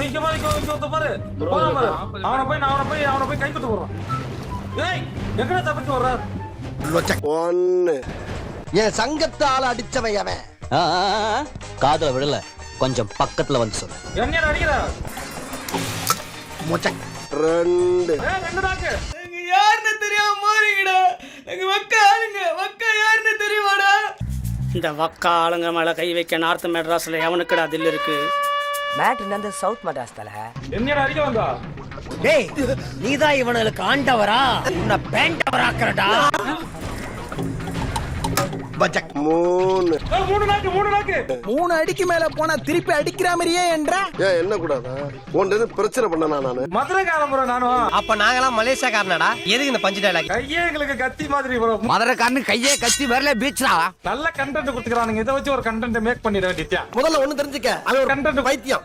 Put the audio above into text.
இங்க பாரு இங்க ஒருத்தன் பாரு. போறான் பாரு. அவனை போய் நான் அவனை போய் அவனை போய் கை குத்து போடுறான் ஏய் எங்கடா தப்பிச்சு வர்ற ஒன்னு என் சங்கத்து ஆள அடிச்சவன் அவன் காதுல விடல. கொஞ்சம் பக்கத்துல வந்து சொல்லு. என்னைய அடிக்கிற? ரெண்டு. ஏய் ரெண்டு நாக்கு எங்க யாருன்னு தெரியாம மாறிங்கடா எங்க வக்க ஆளுங்க வக்க யாருன்னு தெரியுமாடா? இந்த வக்கா ஆளுங்க மேல கை வைக்க நார்த் மெட்ராஸ்ல எவனுக்குடா தில் இருக்கு? மேட் இந்த சவுத் மடாஸ் தல. என்னைய அடிக்க வந்தா? டேய் நீதான் இவனுக்கு ஆண்டவரா? உன்னை பேண்டவராக்குறடா. மூணு. ஏய், மூணு நாக்கு மூணு நாக்கு. மூணு அடிக்கு மேல போனா திருப்பி அடிக்கிற மாதிரியே என்ற? ஏன் என்ன கூடாதா எதுவும் பிரச்சனை பண்ணனா நானு? மதுரைக்காரன் bro நானும் அப்ப நாங்கெல்லாம் மலேசியாக்காரனடா. எதுக்கு இந்த பஞ்சு டைலாக் கையே எங்களுக்கு கத்தி மாதிரி bro. மதுரைக்காரனு கையே கத்தி வரல பீச்ரா நல்ல கண்டென்ட் கொடுத்துக்கிறானுங்க. இதை வச்சு ஒரு கண்டென்ட் மேக் பண்ணிட வேண்டியதா முதல்ல ஒண்ணு தெரிஞ்சுக்க. அவன் ஒரு கண்டென்ட் பைத்தியம்.